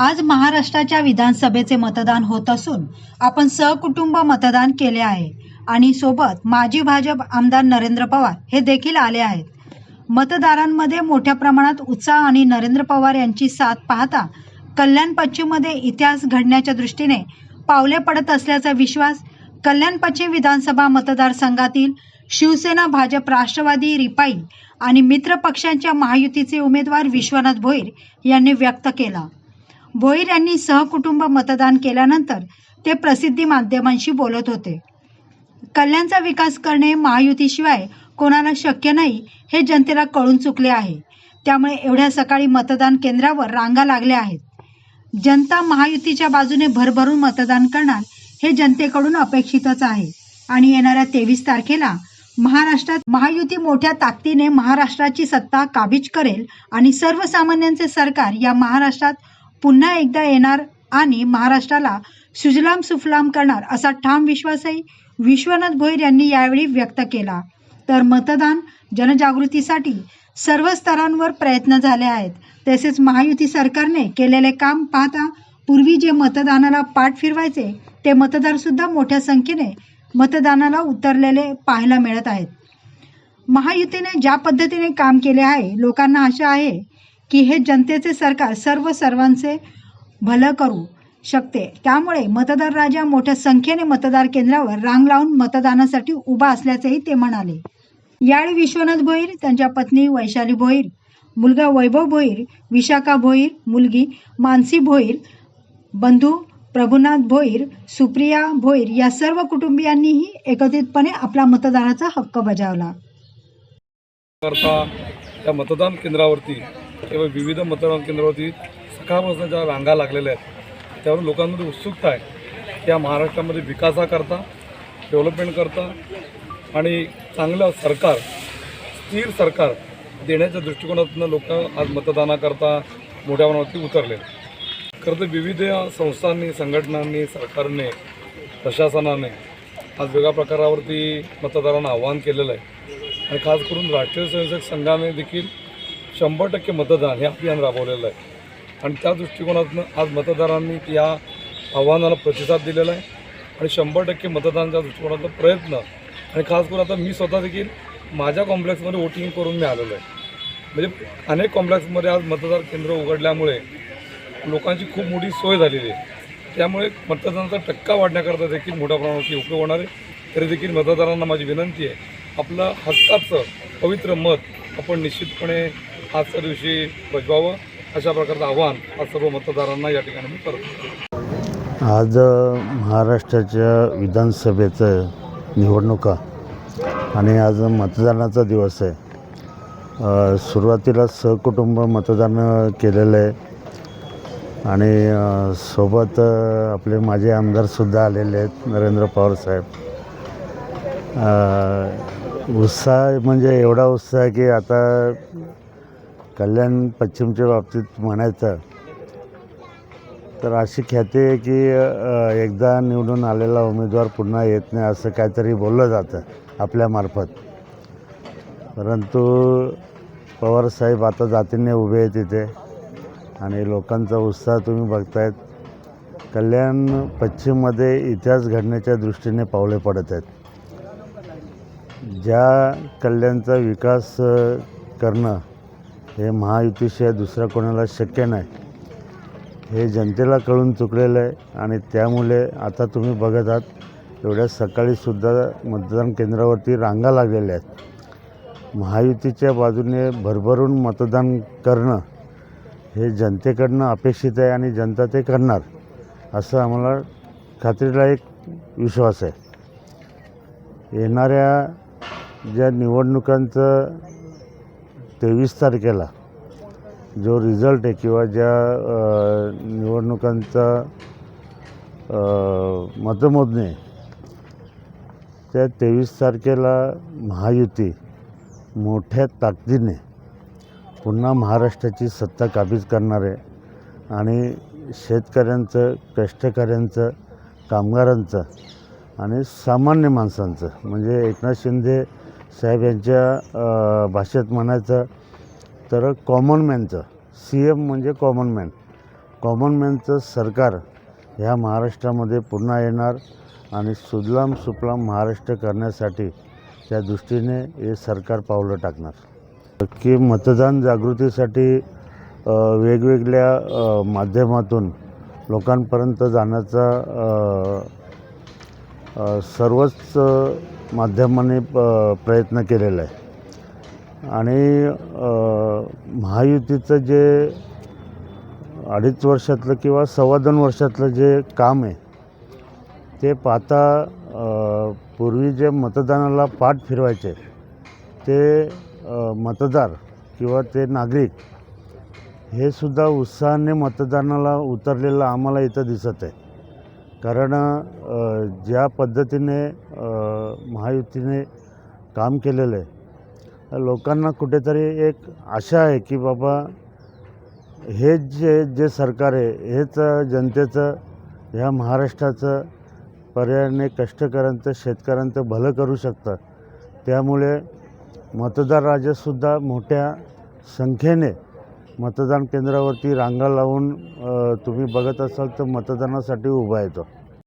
आज महाराष्ट्राच्या विधानसभेचे मतदान होत असून आपण सहकुटुंब मतदान केले आहे. आणि सोबत माजी भाजप आमदार नरेंद्र पवार हे देखील आले आहेत. मतदारांमध्ये मोठ्या प्रमाणात उत्साह आणि नरेंद्र पवार यांची साथ पाहता कल्याण पश्चिममध्ये इतिहास घडण्याच्या दृष्टीने पावले पडत असल्याचा विश्वास कल्याण पश्चिम विधानसभा मतदारसंघातील शिवसेना भाजप राष्ट्रवादी रिपाई आणि मित्र पक्षांच्या महायुतीचे उमेदवार विश्वनाथ भोईर यांनी व्यक्त केला. भोईर यांनी सहकुटुंब मतदान केल्यानंतर ते प्रसिद्धी माध्यमांशी बोलत होते. कल्याणचा विकास करणे महायुतीशिवाय कोणाला शक्य नाही हे जनतेला कळून चुकले आहे. त्यामुळे एवढ्या सकाळी मतदान केंद्रावर रांगा लागल्या आहेत. जनता महायुतीच्या बाजूने भरभरून मतदान करणार हे जनतेकडून अपेक्षितच आहे आणि येणाऱ्या तेवीस तारखेला महाराष्ट्रात महायुती मोठ्या ताकदीने महाराष्ट्राची सत्ता काबीज करेल आणि सर्वसामान्यांचे सरकार या महाराष्ट्रात पुन्हा एकदा येणार आणि महाराष्ट्राला सुजलाम सुफलाम करणार असा ठाम विश्वासही विश्वनाथ भोईर यांनी यावेळी व्यक्त केला. तर मतदान जनजागृतीसाठी सर्व स्तरांवर प्रयत्न झाले आहेत. तसेच महायुती सरकारने केलेले काम पाहता पूर्वी जे मतदानाला पाठ फिरवायचे ते मतदारसुद्धा मोठ्या संख्येने मतदानाला उतरलेले पाहायला मिळत आहेत. महायुतीने ज्या पद्धतीने काम केले आहे लोकांना आशा आहे की हे जनतेचे सरकार सर्व सर्वांचे भलं करू शकते. त्यामुळे मतदार राजा मोठ्या संख्येने मतदार केंद्रावर रांग लावून मतदानासाठी उभा असल्याचेही ते म्हणाले. यावेळी विश्वनाथ भोईर त्यांच्या पत्नी वैशाली भोईर मुलगा वैभव भोईर विशाखा भोईर मुलगी मानसी भोईर बंधू प्रभुनाथ भोईर सुप्रिया भोईर या सर्व कुटुंबियांनीही एकत्रितपणे आपला मतदानाचा हक्क बजावला. करता या मतदान केंद्रावरती किंवा विविध मतदान केंद्रावरती सकाळपासून ज्या रांगा लागलेल्या आहेत त्यावर लोकांमध्ये उत्सुकता आहे. त्या महाराष्ट्रामध्ये विकासाकरता डेव्हलपमेंट करता आणि चांगलं सरकार स्थिर सरकार देण्याच्या दृष्टिकोनातून लोक आज मतदानाकरता मोठ्या प्रमाणावरती उतरले. खरं तर विविध संस्थांनी संघटनांनी सरकारने प्रशासनाने आज वेगळ्या प्रकारावरती मतदारांना आव्हान केलेलं आहे. आणि खास करून राष्ट्रीय स्वयंसेवक संघाने देखील शंभर टक्के मतदान हे अभियान राबवलेलं आहे. आणि त्या दृष्टिकोनातून आज मतदारांनी या आव्हानाला प्रतिसाद दिलेला आहे. आणि शंभर टक्के मतदानाच्या दृष्टिकोनातला प्रयत्न आणि खास करून आता मी स्वतः देखील माझ्या कॉम्प्लेक्समध्ये वोटिंग करून मी आलेलो आहे. म्हणजे अनेक कॉम्प्लेक्समध्ये आज मतदार केंद्र उघडल्यामुळे लोकांची खूप मोठी सोय झालेली आहे. त्यामुळे मतदानाचा टक्का वाढण्याकरता देखील मोठ्या प्रमाणावरती उपयोग होणार आहे. तरी देखील मतदारांना माझी विनंती आहे आपलं हक्काचं पवित्र मत आपण निश्चितपणे आजच्या दिवशी बजवावं अशा प्रकारचं आव्हान आज सर्व मतदारांना या ठिकाणी मी करतो. आज महाराष्ट्राच्या विधानसभेचं निवडणुका आणि आज मतदानाचा दिवस आहे. सुरुवातीला सहकुटुंब मतदान केलेलं आहे. आणि सोबत आपले माझे आमदारसुद्धा आलेले आहेत नरेंद्र पवार साहेब. उत्साह म्हणजे एवढा उत्साह आहे की आता कल्याण पश्चिमच्या बाबतीत म्हणायचं तर अशी ख्याती आहे की एकदा निवडून आलेला उमेदवार पुन्हा येत नाही असं काहीतरी बोललं जातं आपल्यामार्फत परंतु पवारसाहेब आता जातीने उभे आहेत तिथे आणि लोकांचा उत्साह तुम्ही बघतायत. कल्याण पश्चिममध्ये इतिहास घडण्याच्या दृष्टीने पावले पडत आहेत. ज्या कल्याणचा विकास करणं हे महायुतीशिवाय दुसरा कोणाला शक्य नाही. हे जनतेला कळून चुकलेलं आहे आणि त्यामुळे आता तुम्ही बघत आहात एवढ्या सकाळीसुद्धा मतदान केंद्रावरती रांगा लागलेल्या आहेत. महायुतीच्या बाजूने भरभरून मतदान करणं हे जनतेकडनं अपेक्षित आहे आणि जनता ते करणार असं आम्हाला खात्रीला एक विश्वास आहे. येणाऱ्या ज्या निवडणुकांचं तेवीस तारखेला जो रिझल्ट आहे किंवा ज्या निवडणुकांचा मतमोजणी आहे त्या तेवीस तारखेला महायुती मोठ्या ताकदीने पुन्हा महाराष्ट्राची सत्ता काबीज करणार आहे. आणि शेतकऱ्यांचं कष्टकऱ्यांचं कामगारांचं आणि सामान्य माणसांचं म्हणजे एकनाथ शिंदे साहेब यांच्या भाषेत म्हणायचं तर कॉमन मॅनचं सी एम म्हणजे कॉमन मॅन कॉमन मॅनचं सरकार ह्या महाराष्ट्रामध्ये पुन्हा येणार आणि सुजलाम सुफलाम महाराष्ट्र करण्यासाठी त्या दृष्टीने हे सरकार पावलं टाकणार. की मतदान जागृतीसाठी वेगवेगळ्या माध्यमातून लोकांपर्यंत जाण्याचा सर्वच माध्यमाने प- प्रयत्न केलेला आहे. आणि महायुतीचं जे अडीच वर्षातलं किंवा सव्वा दोन वर्षातलं जे काम आहे ते पाहता पूर्वी जे मतदानाला पाठ फिरवायचे ते मतदार किंवा ते नागरिक हे सुद्धा उत्साहाने मतदानाला उतरलेलं आम्हाला इथं दिसत आहे. कारण ज्या पद्धतीने महायुतीने काम केलेलं आहे लोकांना कुठेतरी एक आशा आहे की बाबा हे जे जे सरकार आहे हेच जनतेचं ह्या महाराष्ट्राचं पर्यायाने कष्टकऱ्यांचं शेतकऱ्यांचं भलं करू शकतं. त्यामुळे मतदार राजासुद्धा मोठ्या संख्येने मतदान केंद्रावरती रांगा लावून तुम्ही बघत असाल तर मतदानासाठी उभा येतो